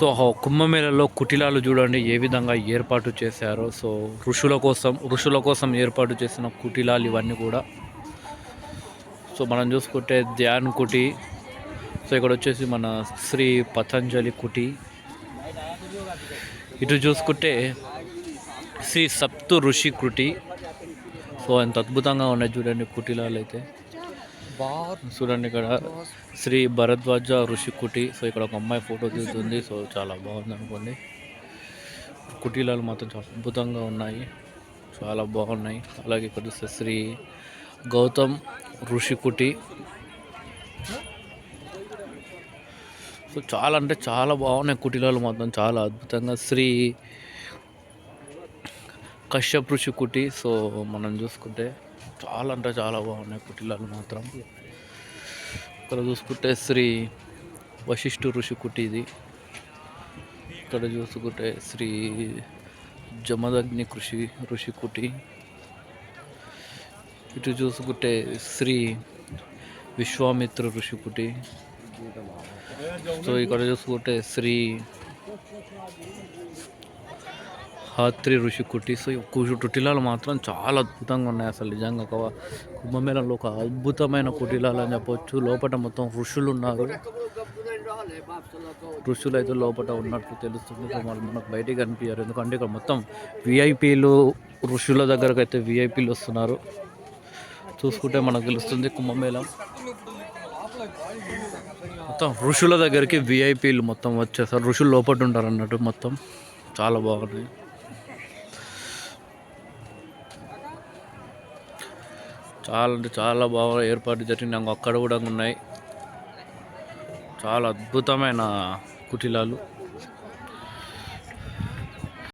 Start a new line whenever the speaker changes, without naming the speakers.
So ఆ కుంభమేళలో కుటిలాలు చూడండి ఏ విధంగా ఏర్పాటు చేశారో. సో ఋషుల కోసం ఋషుల కోసం ఏర్పాటు చేసిన కుటిలాలు ఇవన్నీ కూడా. సో మనం చూసుకుంటే ధ్యాన్ కుటి. సో ఇక్కడ వచ్చేసి మన శ్రీ పతంజలి కుటి. ఇటు చూసుకుంటే శ్రీ సప్తు ఋషి కుటి. సో ఎంత అద్భుతంగా ఉన్నాయి చూడండి కుటిలాలు అయితే. చూడండి ఇక్కడ శ్రీ భరద్వాజ ఋషి కుటి. సో ఇక్కడ ఒక అమ్మాయి ఫోటో దిగుతుంది. సో చాలా బాగుంది అనుకోండి. కుటీలాలు మాత్రం చాలా అద్భుతంగా ఉన్నాయి. చాలా బాగున్నాయి. అలాగే ఇక్కడ చూస్తే శ్రీ గౌతమ్ ఋషి కుటి. సో చాలా అంటే చాలా బాగున్నాయి కుటీలాలు మాత్రం. చాలా అద్భుతంగా శ్రీ కశ్యప్ ఋషి కుటి. సో మనం చూసుకుంటే చాలా అంటే చాలా బాగున్నాయి కుటీలాలు మాత్రం. ఇక్కడ చూసుకుంటే శ్రీ వశిష్ఠు ఋషి కుటీది. ఇది ఇక్కడ చూసుకుంటే శ్రీ జమదగ్ని కృషి ఋషి కుటి. ఇటు చూసుకుంటే శ్రీ విశ్వామిత్ర ఋషి కుటి. సో ఇక్కడ చూసుకుంటే శ్రీ హాత్రి ఋషి కుటీస్ కుటిలాలు మాత్రం చాలా అద్భుతంగా ఉన్నాయి అసలు నిజంగా ఒక కుంభమేళంలో ఒక అద్భుతమైన కుటిలాలు అని చెప్పొచ్చు. లోపల మొత్తం ఋషులు ఉన్నారు. ఋషులు అయితే లోపల ఉన్నట్టు తెలుస్తుంది. వాళ్ళు మనకు బయటికి కనిపించారు. ఎందుకంటే ఇక్కడ మొత్తం విఐపీలు ఋషుల దగ్గరకు అయితే విఐపీలు వస్తున్నారు. చూసుకుంటే మనకు తెలుస్తుంది కుంభమేళం. మొత్తం ఋషుల దగ్గరికి విఐపీలు మొత్తం వచ్చేసారు ఋషులు లోపల ఉంటారు అన్నట్టు మొత్తం. చాలా బాగున్నాయి చాలా అంటే చాలా బాగా ఏర్పాటు జరిగింది. అక్కడ కూడా ఉన్నాయి. చాలా అద్భుతమైన కుటిలాలు.